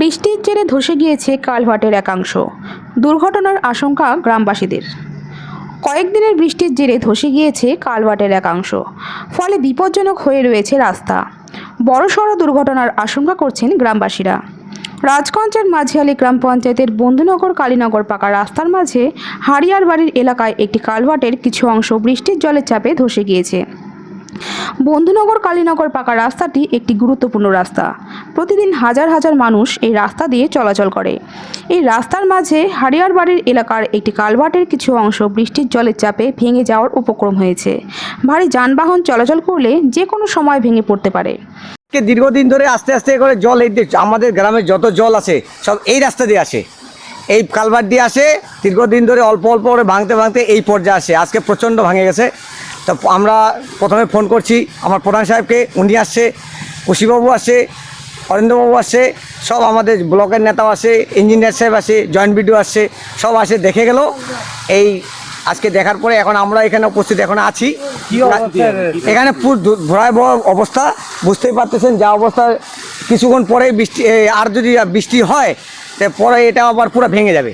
বৃষ্টির জেরে ধসে গিয়েছে কালভার্টের একাংশ। দুর্ঘটনার আশঙ্কা গ্রামবাসীদের। কয়েকদিনের বৃষ্টির জেরে ধসে গিয়েছে কালভার্টের একাংশ, ফলে বিপজ্জনক হয়ে রয়েছে রাস্তা। বড়সড় দুর্ঘটনার আশঙ্কা করছেন গ্রামবাসীরা। রাজগঞ্জের মাঝিয়ালি গ্রাম পঞ্চায়েতের বন্ধুনগর কালীনগর পাকা রাস্তার মাঝে হারিয়ার বাড়ির এলাকায় একটি কালভার্টের কিছু অংশ বৃষ্টির জলের চাপে ধসে গিয়েছে। বন্ধুনগর কালীনগর পাকা রাস্তাটি একটি গুরুত্বপূর্ণ রাস্তা। প্রতিদিন হাজার হাজার মানুষ এই রাস্তা দিয়ে চলাচল করে। এই রাস্তার মাঝে হারিয়ার বাড়ির এলাকার একটি কালভার্টের কিছু অংশ বৃষ্টির জলের চাপে ভেঙে যাওয়ার উপক্রম হয়েছে। ভারী যানবাহন চলাচল করলে যে কোনো সময় ভেঙে পড়তে পারে। দীর্ঘদিন ধরে আস্তে আস্তে করে জল এই আমাদের গ্রামে যত জল আছে, সব এই রাস্তা দিয়ে আসে। এই কালভার দিয়ে আসে, দীর্ঘদিন ধরে অল্প অল্প করে ভাঙতে ভাঙতে এই পর্যায়ে আসে। আজকে প্রচণ্ড ভাঙে গেছে। তো আমরা প্রথমে ফোন করছি, আমার প্রধান সাহেবকে, উনি আসছে, কুশিবাবু আসছে অরিন্দবাবু আসছে সব আমাদের ব্লকের নেতাও আসে ইঞ্জিনিয়ার সাহেব আসে জয়েন্ট বিডিও আসছে সব আসে দেখে গেল। এই আজকে দেখার পরে এখন আমরা এখানে উপস্থিত এখন আছি। এখানে ভয়াবহ অবস্থা বুঝতেই পারতেছেন যা অবস্থা। কিছুক্ষণ পরে বৃষ্টি আর যদি বৃষ্টি হয় তে পরে এটা আবার পুরো ভেঙে যাবে।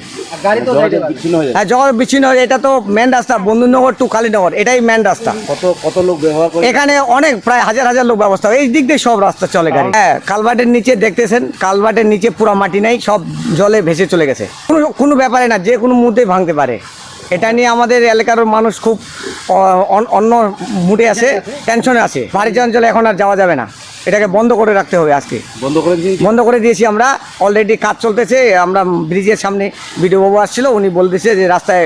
হ্যাঁ বিচ্ছিন্ন হয়ে এটা তো মেন রাস্তা বন্ধুনগর টু কালীনগর এটাই মেন রাস্তা। কত কত লোক ব্যবহার করে এখানে অনেক প্রায় হাজার হাজার লোক ব্যবস্থা এই দিক দিয়ে সব রাস্তা চলে গাড়ি। হ্যাঁ কালভার্টের নিচে দেখতেছেন কালভার্টের নিচে পুরো মাটি নাই সব জলে ভেসে চলে গেছে। কোনো কোনো ব্যাপারে না যে কোনো মুহূর্তেই ভাঙতে পারে। এটা নিয়ে আমাদের এলাকার মানুষ খুব অন্য মুডে আছে টেনশনে আছে। বাড়ির অঞ্চলে এখন আর যাওয়া যাবে না। এটাকে বন্ধ করে রাখতে হবে আজকে। বন্ধ করে দিয়েছি? বন্ধ করে দিয়েছি আমরা। অলরেডি কাজ চলতেছে আমরা ব্রিজের সামনে ভিডিও বাবু আসছিল উনি বলতেছে যে রাস্তায়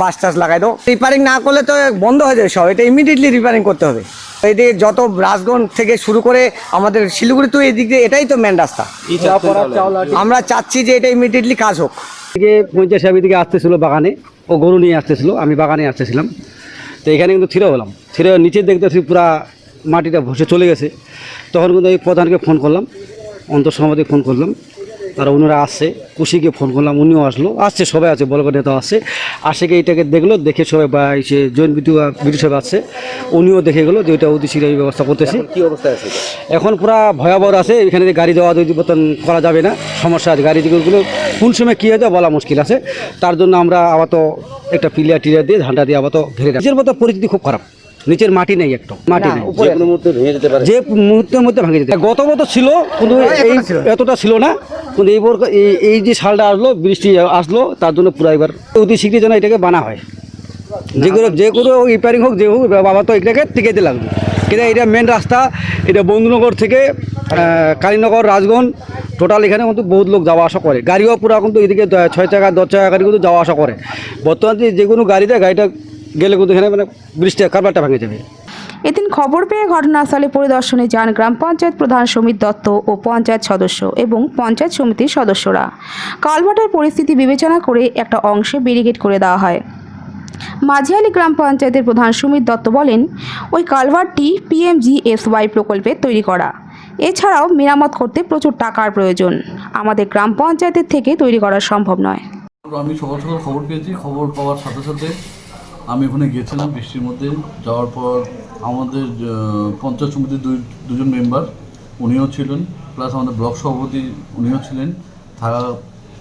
বাস টাস লাগাই দাও। রিপেয়ারিং না করলে তো বন্ধ হয়ে যাবে সব এটা ইমিডিয়েটলি রিপেয়ারিং করতে হবে। এদিকে যত রাজগঞ্জ থেকে শুরু করে আমাদের শিলিগুড়ি তো এদিক দিয়ে এটাই তো মেন রাস্তা? আমরা চাচ্ছি যে এটা ইমিডিয়েটলি কাজ হোক। থেকে পঞ্চাশ সাহেব দিকে আসতেছিল বাগানে ও গরু নিয়ে আসতেছিল আমি বাগানে আসতেছিলাম। তো এখানে কিন্তু থিরে হলাম। থিরে নিচে দেখতেছি পুরা মাটিটা ভসে চলে গেছে। তখন কিন্তু এই প্রধানকে ফোন করলাম অন্তঃসমাধিকে ফোন করলাম। আর ওনারা আসছে কুশিকে ফোন করলাম উনিও আসলো। আসছে সবাই আছে বড় নেতা আসছে। আসে গিয়ে এটাকে দেখল দেখে সবাই বা এসে জৈন বিদ্যু বিদ্যু সাহেব আসছে উনিও দেখে গেলো যে ওইটা অতিশীল এই ব্যবস্থা করতেছে। কী অবস্থা আছে এখন পুরা ভয়াবহ আছে এখানে যে গাড়ি যাওয়া যদি করা যাবে না সমস্যা আছে। গাড়ি দিকগুলো কোন সময় কী হয়ে যায় বলা মুশকিল আছে। তার জন্য আমরা আপাতত একটা পিলিয়ার টিলিয়ার দিয়ে ধানটা দিয়ে আপাতত ঘিরে রাখি। নিচের মতো পরিস্থিতি খুব খারাপ। নিচের মাটি নেই একটু মাটি নেই। যে কোনো মুহূর্তে ভেঙে যেতে পারে। যে মুহূর্তের মধ্যে ভাঙে যেতে গত বছর ছিল কিন্তু এই এতটা ছিল না। কিন্তু এই এই এই যে সালটা আসলো বৃষ্টি আসলো তার জন্য পুরো এবার অতি শীঘ্র যেন এটাকে বানা হয়। যে কোনো যে কোনো রিপেয়ারিং হোক যে হোক বাবা তো এটাকে টিকেতে লাগবে। কিন্তু এটা মেন রাস্তা এটা বন্ধুনগর থেকে কালীনগর রাজগঞ্জ টোটাল এখানে কিন্তু বহুত লোক যাওয়া আসা করে। গাড়িও পুরো কিন্তু এদিকে ছয় চাকা দশ চাকা গাড়ি কিন্তু যাওয়া আসা করে। বর্তমানে যে কোনো গাড়িতে গাড়িটা গেলে কিন্তু এখানে মানে বৃষ্টি কারবারটা ভেঙে যাবে। এদিন খবর পেয়ে ঘটনাস্থলে পরিদর্শনে যান গ্রাম পঞ্চায়েত প্রধান সমিত দত্ত ও পঞ্চায়েত সদস্য এবং পঞ্চায়েত সমিতির সদস্যরা। কালভার্টের পরিস্থিতি বিবেচনা করে একটা অংশে ব্যারিকেড করে দেওয়া হয়। মাঝিয়ালি গ্রাম পঞ্চায়েতের প্রধান সুমিত দত্ত বলেন ওই কালভার্টটি পিএমজিএসওয়াই প্রকল্পে তৈরি করা। এছাড়াও মেরামত করতে প্রচুর টাকার প্রয়োজন। আমাদের গ্রাম পঞ্চায়েতের থেকে তৈরি করা সম্ভব নয়। আমি সকাল সকাল খবর পেয়েছি। খবর পাওয়ার সাথে সাথে আমি ওখানে গিয়েছিলাম বৃষ্টির মধ্যে যাওয়ার পর আমাদের পঞ্চায়েত সমিতির দুই দুজন মেম্বার উনিও ছিলেন প্লাস আমাদের ব্লক সভাপতি উনিও ছিলেন। থাকার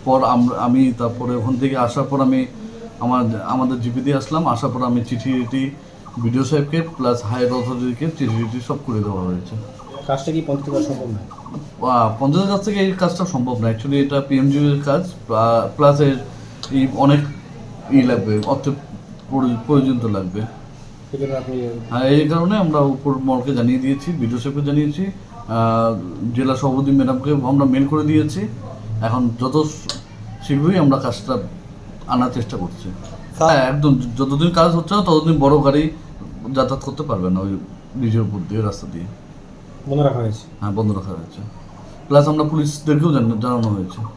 পর আমরা আমি তারপরে ওখান থেকে আসার পর আমি আমার আমাদের জিপিতে আসলাম আসার পর আমি চিঠি টিঠি বিডিও সাহেবকে প্লাস হায়ার অথরিটিকে চিঠি টিঠি সব করে দেওয়া হয়েছে। কাজটা কি পঞ্চায়েত সম্ভব নয় পঞ্চায়েতের কাছ থেকে এই কাজটা সম্ভব না। অ্যাকচুয়ালি এটা পিএমজির কাজ প্লাস এর এই অনেক ই লাগবে অর্থ প্রয়োজন- তো লাগবে। হ্যাঁ এই কারণে আমরা উপর মলকে জানিয়ে দিয়েছি বিডিও সাহেবকে জানিয়েছি জেলা সভাপতি ম্যাডামকে আমরা মেল করে দিয়েছি। এখন যত শীঘ্রই আমরা কাজটা আনার চেষ্টা করছি। হ্যাঁ একদম যতদিন কাজ হচ্ছে না ততদিন বড় গাড়ি যাতায়াত করতে পারবে না ওই ব্রিজের উপর দিয়ে রাস্তা দিয়ে। বন্ধ রাখা হয়েছে। হ্যাঁ বন্ধ রাখা হয়েছে। প্লাস আমরা পুলিশদেরকেও জান- জানানো হয়েছে।